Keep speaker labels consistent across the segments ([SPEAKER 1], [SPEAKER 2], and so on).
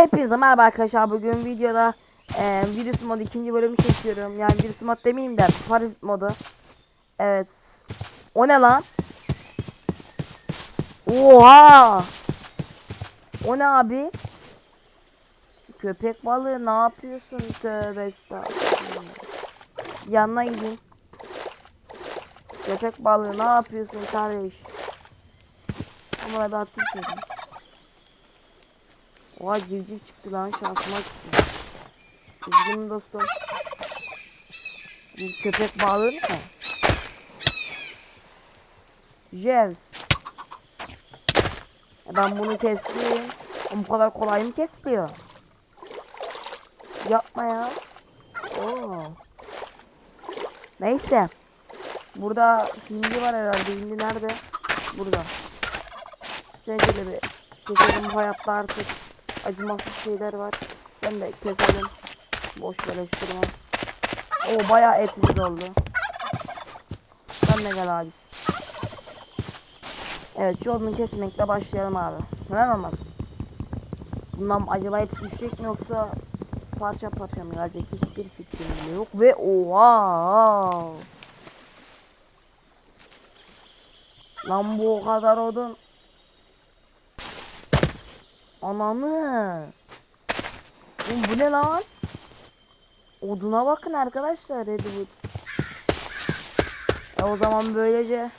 [SPEAKER 1] Hepinize merhaba arkadaşlar. Bugün videoda e, virüs mod ikinci bölümü çekiyorum. Yani virüs mod demeyeyim de parazit modu. Evet. O ne lan? Oha! O ne abi? Köpek balığı ne yapıyorsun? Tövbe estağfurullah. Yanına gideyim. Köpek balığı ne yapıyorsun kardeş? Ama ben atayım. Oha civciv çıktı lan şansıma çıktı. Üzgünüm dostum. Bu köpek balığı ne? Jevs. E ben bunu kestim. Bu kadar kolay mı kesiliyor? Yapma ya. Oo. Neyse. Burada hindi var herhalde. Hindi nerede? Burada. Şöyle bir keselim bu hayatta artık acımasız şeyler var. Sen de keselim. Boş beleştirme. O bayağı etimiz oldu. Sen de gel abisi. Evet şu odunu kesmekle başlayalım abi. Neden olmasın? Bundan acaba et düşecek mi yoksa parça parça mı gelecek hiçbir fikrim yok ve oha Lan bu o kadar odun Ananı Oğlum bu ne lan? Oduna bakın arkadaşlar Redwood. E o zaman böylece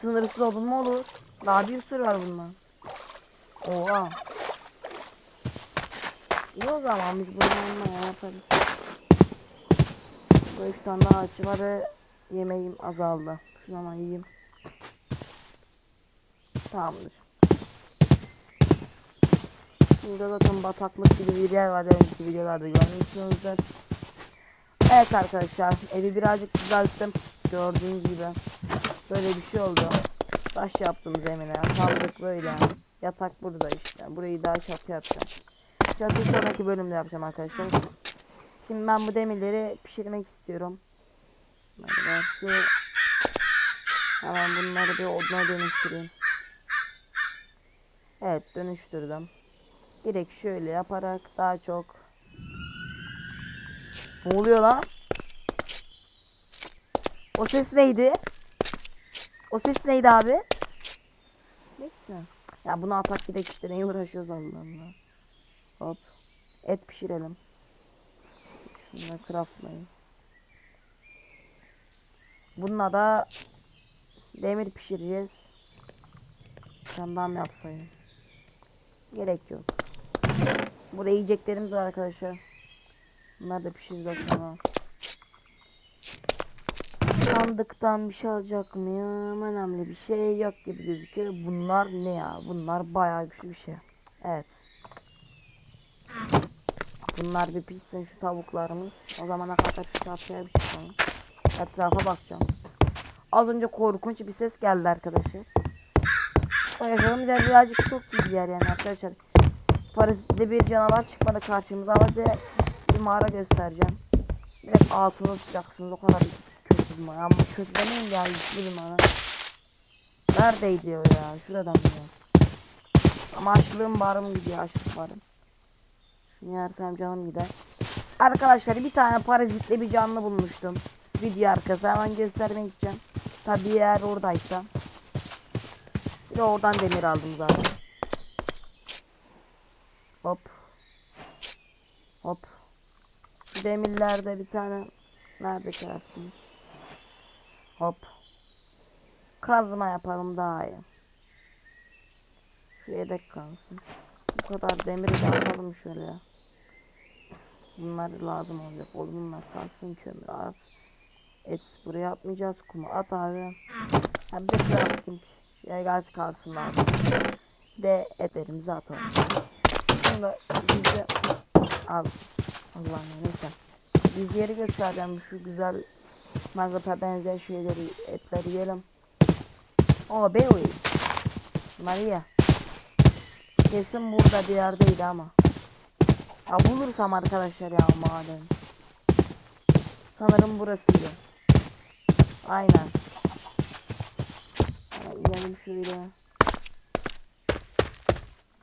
[SPEAKER 1] sınırsız odun mu olur? Daha bir sürü var bundan. Oha. İyi o zaman biz bununla ya yaparız. Bu üç tane daha ağaç var ve yemeğim azaldı. Şunu hemen yiyeyim. Tamamdır. Burada zaten bataklık gibi bir yer var önceki videolarda görmüşsünüzdür. Evet arkadaşlar evi birazcık düzelttim. Gördüğünüz gibi böyle bir şey oldu. Taş yaptım zemine. Kaldık böyle. Yatak burada işte. Burayı daha çatı yapacağım. Çatı sonraki bölümde yapacağım arkadaşlar. Şimdi ben bu demirleri pişirmek istiyorum. Hemen bunları bir oduna dönüştüreyim. Evet dönüştürdüm. Direkt şöyle yaparak daha çok Ne oluyor lan? O ses neydi? O ses neydi abi? Neyse. Ya bunu atak gidek işte neye uğraşıyoruz Allah Allah. Hop. Et pişirelim. Şunu da craftlayayım. Bununla da demir pişireceğiz. Sen mı yapsaydım? Gerek yok. Burada yiyeceklerimiz var arkadaşlar. Bunlar da pişireceğiz sonra. Sandıktan bir şey alacak mıyım? Önemli bir şey yok gibi gözüküyor. Bunlar ne ya? Bunlar bayağı güçlü bir şey. Evet. Bunlar bir pişsin şu tavuklarımız. O zamana kadar şu çatıya bir çıkalım. Etrafa bakacağım. Az önce korkunç bir ses geldi arkadaşlar. Yaşadığımız yer birazcık çok iyi bir yer yani arkadaşlar. Parazitli bir canavar çıkmadı karşımıza ama size bir mağara göstereceğim. Direkt altına tutacaksınız o kadar kötü bir mağara. Ama kötü demeyeyim ya güçlü bir mağara. Neredeydi o ya? Şuradan ya? Ama açlığım barım gidiyor açlık barım. Şunu yersem canım gider. Arkadaşlar bir tane parazitli bir canlı bulmuştum. Video arkası hemen göstermek gideceğim. Tabii eğer oradaysa. Bir de oradan demir aldım zaten. Hop. Hop. Demirlerde bir tane nerede crafting? Hop. Kazma yapalım daha iyi. Şu yedek kalsın. Bu kadar demiri de atalım şöyle. Bunlar lazım olacak. Oğlum bunlar kalsın kömür at. Et buraya atmayacağız kumu at abi. Bir de crafting. Ya gaz kalsın abi. De etlerimizi atalım. Şimdi bize al. Allah'ım neyse. Biz yeri göstereceğim şu güzel mazlata benzer şeyleri etleri yiyelim. O be oy. Maria. Kesin burada bir yerdeydi ama. Ya bulursam arkadaşlar ya maden. Sanırım burasıydı. Aynen. Hemen inelim şöyle.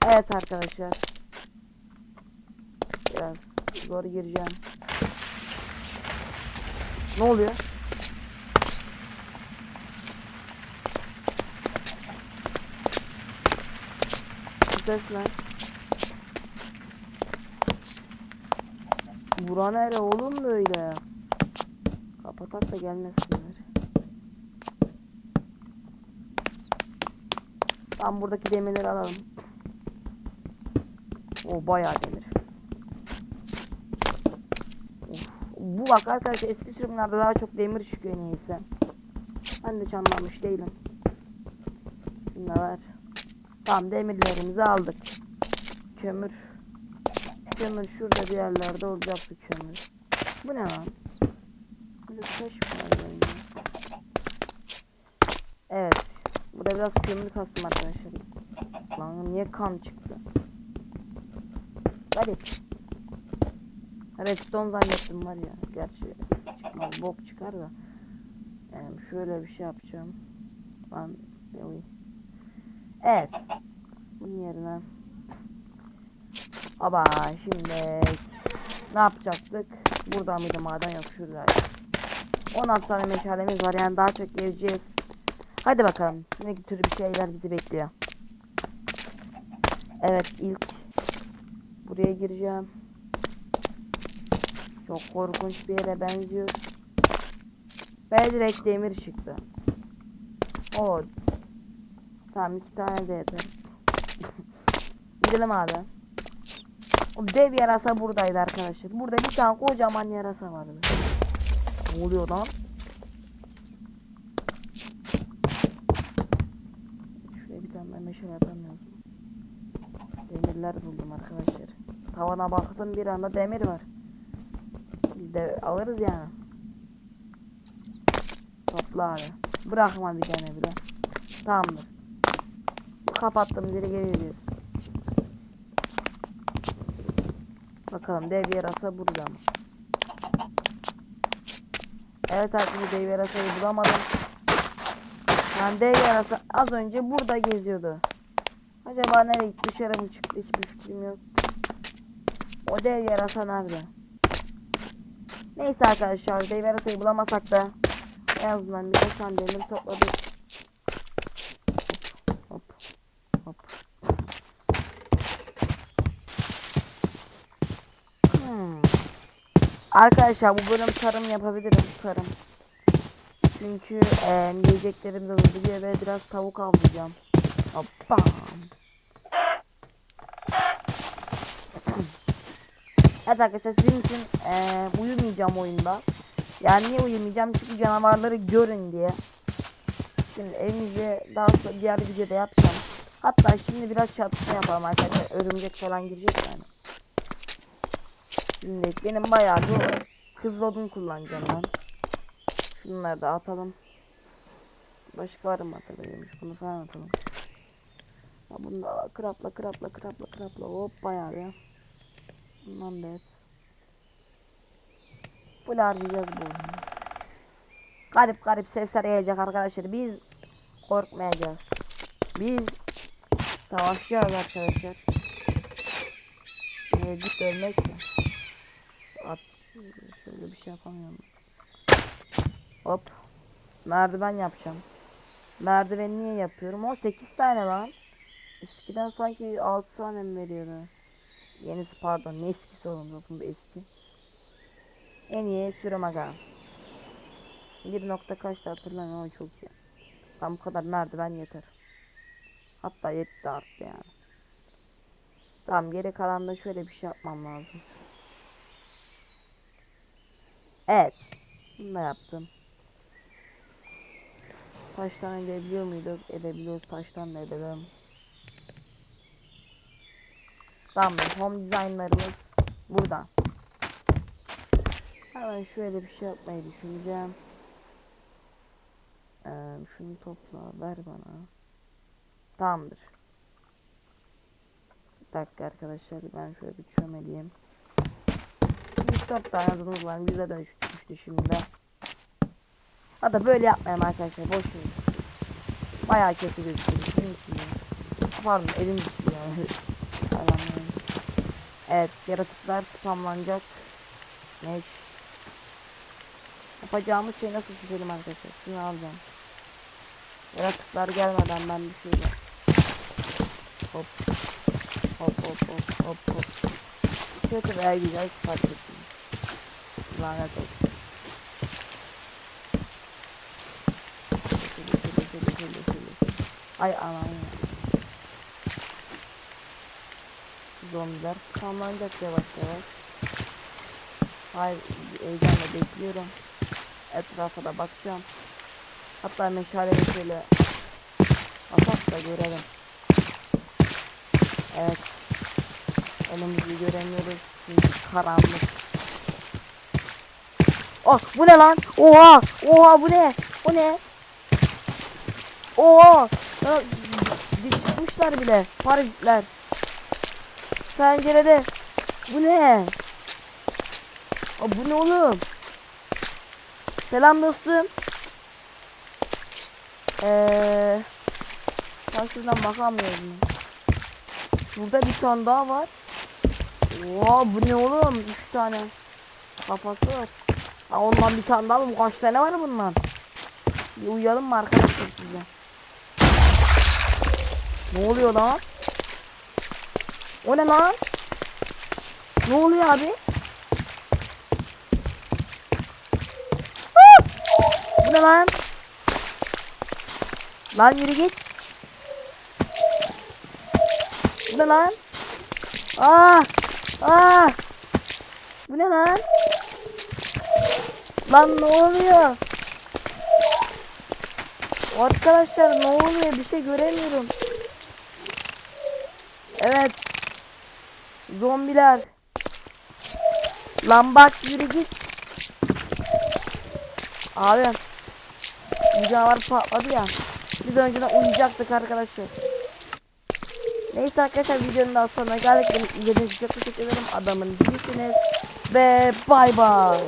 [SPEAKER 1] Evet arkadaşlar. Biraz. Zor gireceğim. Ne oluyor? Ses ne? Bura nere oğlum böyle? Kapatak da gelmesinler. Tam buradaki demirleri alalım. O bayağı demir. Bu bak arkadaşlar eski sürümlerde daha çok demir çıkıyor neyse. Ben de çanlamış değilim. Şunu da ver. Tamam demirlerimizi aldık. Kömür. Kömür şurada bir yerlerde olacaktı kömür. Bu ne lan? Burada taş var? Evet. Burada biraz kömür kastım arkadaşlar. Lan niye kan çıktı? Garip. Redstone zannettim var ya. Gerçi çıkmaz. Bok çıkar da. Yani şöyle bir şey yapacağım. Oy. Evet. Bunun yerine. Aba şimdi ne yapacaktık? Burada mıydı maden yok şuradaydı. 16 tane meşalemiz var yani daha çok geleceğiz. Hadi bakalım ne tür bir şeyler bizi bekliyor. Evet ilk buraya gireceğim. Çok korkunç bir yere benziyor. Ve direkt demir çıktı. O. Tamam iki tane de yeter. Gidelim abi. O dev yarasa buradaydı arkadaşlar. Burada bir tane kocaman yarasa vardı. Ne oluyor lan? Şuraya bir tane meşale atamıyoruz. Demirler buldum arkadaşlar. Tavana baktım bir anda demir var. De alırız yani. Topla abi. Bırakma bir tane bile. Tamamdır. Kapattım geri geleceğiz. Bakalım dev yarasa burada mı? Evet arkadaşlar dev yarasayı bulamadım. Yani dev yarasa az önce burada geziyordu. Acaba nereye gitti dışarı mı çıktı hiçbir fikrim yok. O dev yarasa nerede? Neyse arkadaşlar dev yarasayı bulamasak da en azından bir de sandalyeleri topladık. Hop hop. Hmm. Arkadaşlar bu bölüm tarım yapabilirim tarım. Çünkü e, yiyeceklerim de hızlı ve biraz tavuk avlayacağım. Hoppa. Evet arkadaşlar sizin için e, uyumayacağım oyunda. Yani niye uyumayacağım? Çünkü canavarları görün diye. Şimdi evimizi daha sonra diğer bir videoda yapacağım. Hatta şimdi biraz çatışma yapalım arkadaşlar. Örümcek falan girecek yani. Şimdi benim bayağı bir hızlı odun kullanacağım ben. Şunları da atalım. Başka var mı atabiliyormuş? Bunu falan atalım. Ya bunu da krapla krapla krapla krapla hop bayağı ya. Bundan bet. Full harcayacağız bu. Garip garip sesler gelecek arkadaşlar. Biz korkmayacağız. Biz savaşacağız arkadaşlar. Mevcut ölmek mi? At. Şöyle bir şey yapamıyorum. Hop. Merdiven yapacağım. Merdiveni niye yapıyorum? O 8 tane lan. Eskiden sanki 6 tane mi veriyordu? Yenisi pardon ne eskisi oğlum bu eski. En iyi sürüm aga. Bir nokta kaçtı hatırlamıyorum ama çok iyi. Tam bu kadar merdiven yeter. Hatta yetti arttı yani. Tamam geri kalan da şöyle bir şey yapmam lazım. Evet. Bunu da yaptım. Taştan edebiliyor muyduk? Edebiliyoruz. Taştan da edelim. Tamam. Home designlarımız burada. Hemen şöyle bir şey yapmayı düşüneceğim. Ee, şunu topla. Ver bana. Tamamdır. Bir dakika arkadaşlar. Ben şöyle bir çömeleyeyim. 3-4 tane adımız var. Bize dönüştü düştü şimdi. Hatta böyle yapmayalım arkadaşlar. Boş verin. Bayağı kötü gözüküyor. Pardon elim gitti yani. Evet yaratıklar spamlanacak. Ne? Yapacağımız şey nasıl çizelim arkadaşlar? Şunu alacağım. Yaratıklar gelmeden ben bir şöyle. Hop. Hop hop hop hop hop. Kötü veya güzel fark etmiyor. Lanet olsun. Ay aman ya. Zombiler kanlanacak yavaş yavaş. Hayır heyecanla bekliyorum. Etrafa da bakacağım. Hatta meşaleyi şöyle atak da görelim. Evet. Önümüzü göremiyoruz. Çünkü karanlık. Oh bu ne lan? Oha! Oha bu ne? Bu ne? Oha! Çıkmışlar bile. Parazitler. Pencerede. Bu ne? Aa, bu ne oğlum? Selam dostum. Eee şuradan bakamıyorum. Şurada bir tane daha var. Oo bu ne oğlum? Üç tane kafası var. Ha ondan bir tane daha mı? Kaç tane var bundan? Bir uyuyalım mı arkadaşlar size? Ne oluyor lan? O ne lan? Ne oluyor abi? Bu ne lan? Lan yürü git. Bu ne lan? Aa! Aa! Bu ne lan? Lan ne oluyor? Arkadaşlar ne oluyor? Bir şey göremiyorum. Evet. Zombiler. Lan bak yürü git. Abi. Bu canavar patladı ya. Biz önceden uyuyacaktık arkadaşlar. Neyse arkadaşlar videonun daha sonuna geldik. Beni izlediğiniz için teşekkür ederim. Adamın değilsiniz. Ve bay bay.